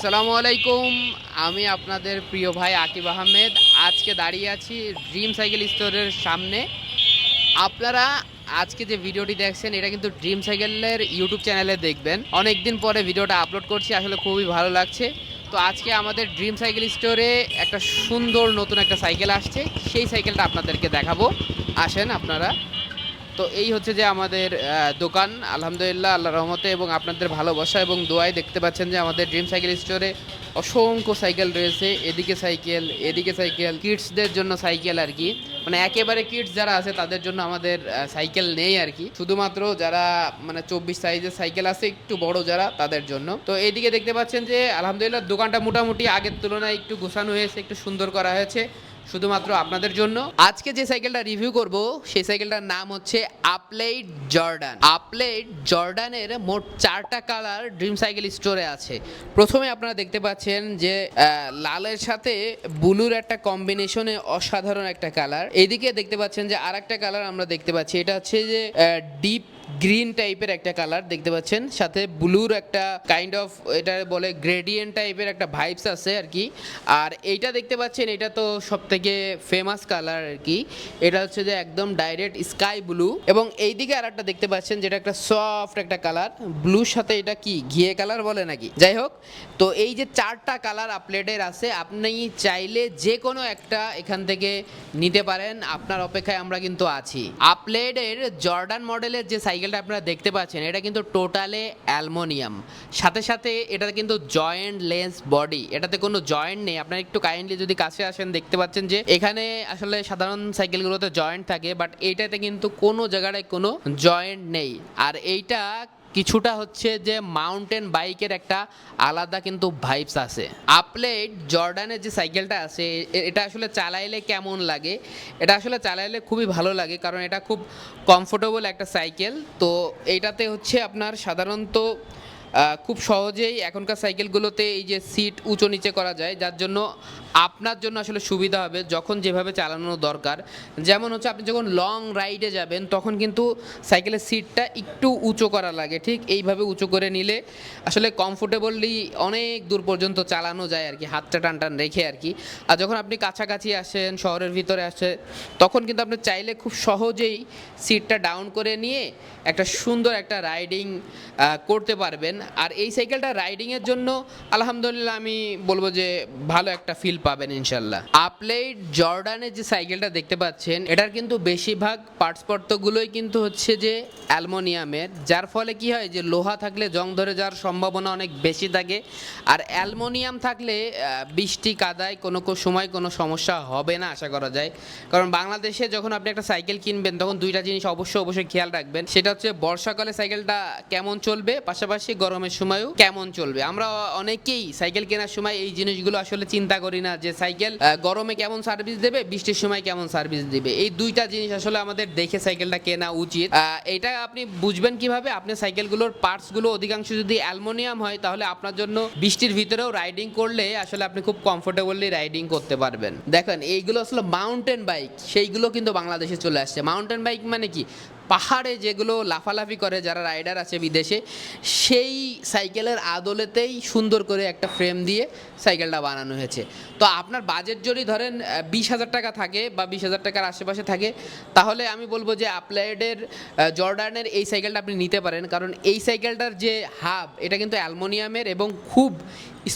আসসালামু আলাইকুম। আমি আপনাদের প্রিয় ভাই আকিব আহমেদ। আজকে দাঁড়িয়ে আছি ড্রিম সাইকেল স্টোরের সামনে। আপনারা আজকে যে ভিডিওটি দেখছেন, এটা কিন্তু ড্রিম সাইকেলের ইউটিউব চ্যানেলে দেখবেন। অনেক দিন পরে ভিডিওটা আপলোড করছি, আসলে খুবই ভালো লাগছে। তো আজকে আমাদের ড্রিম সাইকেল স্টোরে একটা সুন্দর নতুন একটা সাইকেল আসছে। সেই সাইকেলটা আপনাদেরকে দেখাবো। আসেন আপনারা। তো এই হচ্ছে যে আমাদের দোকান। আলহামদুলিল্লাহ আল্লাহ রহমতে এবং আপনাদের ভালোবাসা এবং দোয়ায় দেখতে পাচ্ছেন যে আমাদের ড্রিম সাইকেল স্টোরে অসংখ্য সাইকেল রয়েছে। এদিকে সাইকেল এদিকে সাইকেল কিডসদের জন্য সাইকেল আর কি। মানে একেবারে কিডস যারা আছে, তাদের জন্য আমাদের সাইকেল নেই আর কি। শুধুমাত্র যারা মানে চব্বিশ সাইজের সাইকেল আছে, একটু বড় যারা, তাদের জন্য। তো এইদিকে দেখতে পাচ্ছেন যে, আলহামদুলিল্লাহ, দোকানটা মোটামুটি আগের তুলনায় একটু গোছানো হয়েছে, একটু সুন্দর করা হয়েছে। শুধুমাত্র আপনাদের জন্য। আজকে যে সাইকেলটা রিভিউ করব, সেই সাইকেলটার নাম হচ্ছে আপলেট জর্ডান আপলেট জর্ডানের মোট চারটা কালার ড্রিম সাইকেল স্টোরে আছে। প্রথমে আপনারা দেখতে পাচ্ছেন যে লালের সাথে ব্লুর একটা কম্বিনেশনে অসাধারণ একটা কালার এদিকে দেখতে পাচ্ছেন যে আর একটা কালার আমরা দেখতে পাচ্ছি। এটা হচ্ছে যে ডিপ গ্রিন টাইপের একটা কালার দেখতে পাচ্ছেন। সাথে ব্লুর একটা কাইন্ড অফ এটা বলে গ্রেডিয়েন্ট টাইপের একটা ভাইবস আছে আর কি। আর এইটা দেখতে পাচ্ছেন, এটা তো সব থেকে ফেমাস কালার আর কি। এটা হচ্ছে যে একদম ডাইরেক্ট স্কাই ব্লু এবং এইদিকে আর একটা দেখতে পাচ্ছেন, যেটা একটা সফট একটা কালার। ব্লুর সাথে এটা কি, ঘিয়ে কালার বলে নাকি? যাই হোক, তো এই যে চারটা কালার আপলেটের আছে, আপনি চাইলে যে কোনো একটা এখান থেকে নিতে পারেন। আপনার অপেক্ষায় আমরা কিন্তু আছি। আপলেটের জর্ডান মডেলের যে সাইকেলটা আপনারা দেখতে পাচ্ছেন, এটা কিন্তু টোটালে অ্যালমোনিয়াম। সাথে সাথে এটাতে কিন্তু জয়েন্ট লেন্স বডি, এটাতে কোনো জয়েন্ট নেই। আপনারা একটু কাইন্ডলি যদি কাছে আসেন, দেখতে পাচ্ছেন যে এখানে আসলে সাধারণ সাইকেলগুলোতে জয়েন্ট থাকে, বাট এইটাতে কিন্তু কোনো জায়গায় কোনো জয়েন্ট নেই। আর এইটা কিছুটা হচ্ছে যে মাউন্টেন বাইকের একটা আলাদা কিন্তু ভাইবস আছে। আপলেট জর্ডানের যে সাইকেলটা আছে এটা আসলে চালাইলে কেমন লাগে? এটা আসলে চালাইলে খুবই ভালো লাগে, কারণ এটা খুব কমফোর্টেবল একটা সাইকেল তো এইটাতে হচ্ছে আপনার সাধারণত খুব সহজেই এখনকার সাইকেলগুলোতে এই যে সিট উঁচু নিচে করা যায়, যার জন্য আপনার জন্য আসলে সুবিধা হবে যখন যেভাবে চালানো দরকার। যেমন হচ্ছে আপনি যখন লং রাইডে যাবেন, তখন কিন্তু সাইকেলের সিটটা একটু উঁচু করা লাগে, ঠিক? এইভাবে উঁচু করে নিলে আসলে কমফোর্টেবলি অনেক দূর পর্যন্ত চালানো যায় আর কি, হাতটা টান টান রেখে আর কি। আর যখন আপনি কাছাকাছি আসেন, শহরের ভিতরে আসে, তখন কিন্তু আপনি চাইলে খুব সহজেই সিটটা ডাউন করে নিয়ে একটা সুন্দর একটা রাইডিং করতে পারবেন। আর এই সাইকেলটা রাইডিংয়ের জন্য আলহামদুলিল্লাহ আমি বলব যে ভালো একটা ফিল পাবেন ইনশাল্লাহ আপলেট জর্ডানের যে সাইকেলটা দেখতে পাচ্ছেন, এটার কিন্তু বেশিরভাগ পার্টসপত্রগুলোই কিন্তু হচ্ছে যে অ্যালমোনিয়ামের। যার ফলে কি হয় যে লোহা থাকলে জং ধরে যাওয়ার সম্ভাবনা অনেক বেশি থাকে। আর অ্যালমোনিয়াম থাকলে বৃষ্টি, কাদায় কোনো কোনো সময় কোনো সমস্যা হবে না, আশা করা যায়। কারণ বাংলাদেশে যখন আপনি একটা সাইকেল কিনবেন, তখন দুইটা জিনিস অবশ্যই অবশ্যই খেয়াল রাখবেন। সেটা হচ্ছে বর্ষাকালে সাইকেলটা কেমন চলবে, পাশাপাশি গরমের সময়ও কেমন চলবে। আমরা অনেকেই সাইকেল কেনার সময় এই জিনিসগুলো আসলে চিন্তা করি না। যে সাইকেল গরমে কেমন সার্ভিস দেবে, বৃষ্টির সময় কেমন সার্ভিস দিবে? এই দুইটা জিনিস আসলে আমাদের দেখে সাইকেলটা কেনা উচিত। এটা আপনি বুঝবেন কীভাবে? আপনি সাইকেলগুলোর পার্টসগুলো অধিকাংশ যদি অ্যালমোনিয়াম হয়, তাহলে আপনার জন্য বৃষ্টির ভিতরেও রাইডিং করলে আসলে আপনি খুব কমফোর্টেবলি রাইডিং করতে পারবেন। দেখেন, এইগুলো আসলে মাউন্টেন বাইক সেইগুলো কিন্তু বাংলাদেশে চলে আসছে। মাউন্টেন বাইক মানে কি? পাহাড়ে যেগুলো লাফালাফি করে যারা রাইডার আছে বিদেশে, সেই সাইকেলের আদলেতেই সুন্দর করে একটা ফ্রেম দিয়ে সাইকেলটা বানানো হয়েছে। তো আপনার বাজেট যদি ধরেন বিশ হাজার টাকা থাকে বা বিশ হাজার টাকার আশেপাশে থাকে, তাহলে আমি বলব যে আপলাইডের জর্ডানের এই সাইকেলটা আপনি নিতে পারেন। কারণ এই সাইকেলটার যে হাব, এটা কিন্তু অ্যালমোনিয়ামের এবং খুব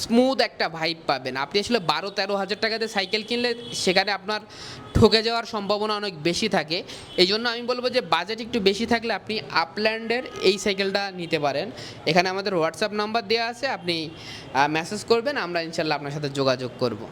স্মুথ একটা ভাইব পাবেন। আপনি আসলে বারো তেরো হাজার টাকাতে সাইকেল কিনলে সেখানে আপনার ঠকে যাওয়ার সম্ভাবনা অনেক বেশি থাকে। এই জন্য আমি বলব যে বাজেট একটু বেশি থাকলে আপনি আপল্যান্ডের এই সাইকেলটা নিতে পারেন। এখানে আমাদের হোয়াটসঅ্যাপ নাম্বার দেওয়া আছে, আপনি মেসেজ করবেন, আমরা ইনশাল্লাহ আপনার সাথে যোগাযোগ করব।